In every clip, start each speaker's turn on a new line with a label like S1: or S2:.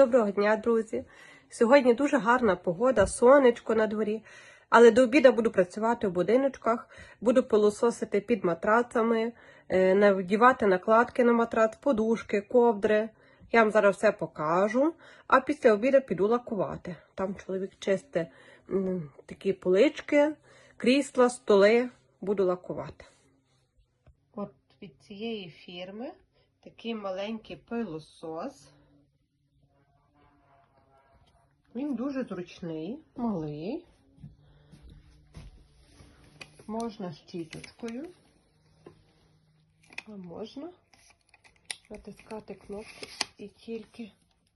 S1: Доброго дня, друзі! Сьогодні дуже гарна погода, сонечко на дворі. Але до обіду буду працювати в будиночках, буду пилососити під матрацами, е, надівати накладки на матрац, подушки, ковдри. Я вам зараз все покажу. А після обіду піду лакувати. Там чоловік чисте такі полички, крісла, столи. Буду лакувати. От від цієї фірми такий маленький пилосос. Він дуже зручний, малий. Можна щіточкою, а можна натискати кнопку і тільки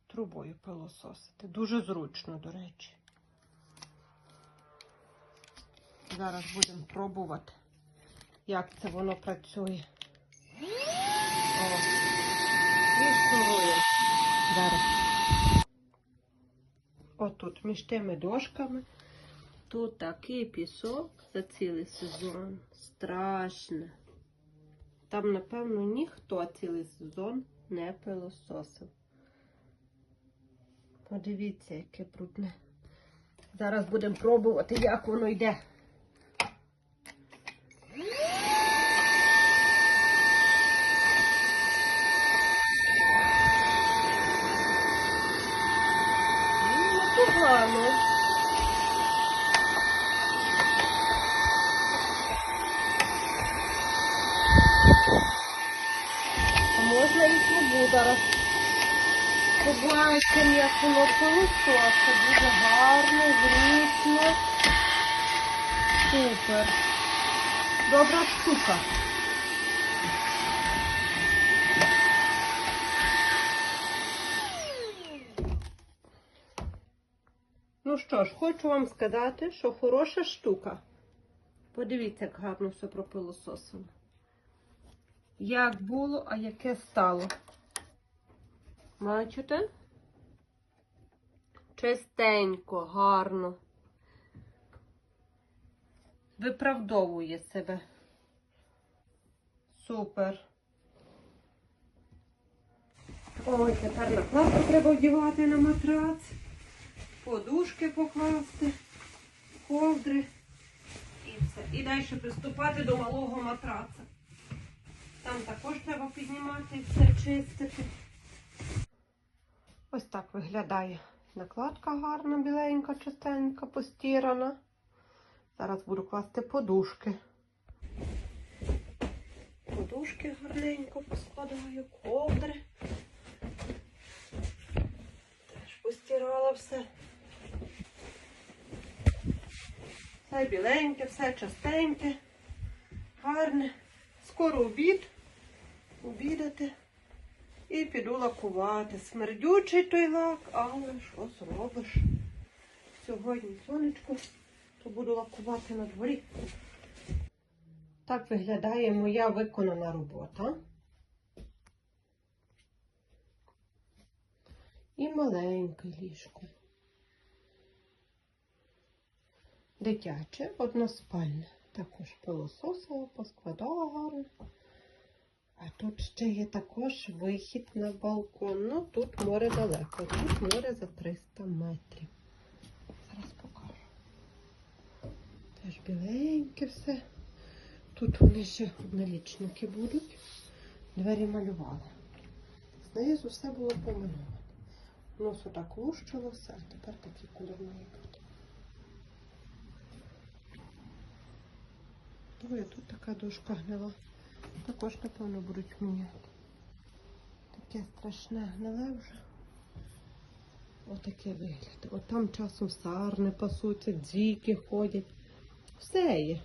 S1: трубою пилососити. Дуже зручно, до речі. Зараз будемо пробувати, як це воно працює. О, і шнурує. Зараз. Отут між тими дошками. Тут такий пісок за цілий сезон. Страшно. Там, напевно, ніхто цілий сезон не пилососив. Подивіться, яке брудне. Зараз будемо пробувати, як воно йде. Ну, Непогано. А можна і трубу зараз. Побачимо, як воно пилососа. Дуже гарно, зручно. Супер. Добра штука. Ну що ж, хочу вам сказати, що хороша штука. Подивіться, як гарно все пропилососено. Як було, а яке стало. Бачите? Чистенько, гарно. Виправдовує себе. Супер. Ой, тепер накладку треба вдівати на матрац. Подушки покласти, ковдри і все. І далі приступати до малого матраца. Там також треба піднімати і все чистити. Ось так виглядає накладка гарна, біленька, чистенька, постірана. Зараз буду класти подушки. Подушки гарненько поскладаю, ковдри. Теж постирала все. Все біленьке, все чистеньке, гарне. Скоро обід, обідати і піду лакувати. Смердючий той лак, але що зробиш? Сьогодні сонечко, то буду лакувати на дворі. Так виглядає моя виконана робота. І маленьке ліжко. Дитяче, односпальне. Також пилососила, поскладала гарно. А тут ще є також вихід на балкон. Ну, тут море далеко. Тут море за 300 метрів. Зараз покажу. Теж біленьке все. Тут вони ще налічники будуть. Двері малювали. Знизу все було помальовано. Нос отак лущило все, а тепер такий кольор має Ой, тут така дошка гнила. Також, напевно, будуть міняти. Таке страшне гниле вже. Отакий вигляд. От там часом сарни пасуться, дзіки ходять. Все є.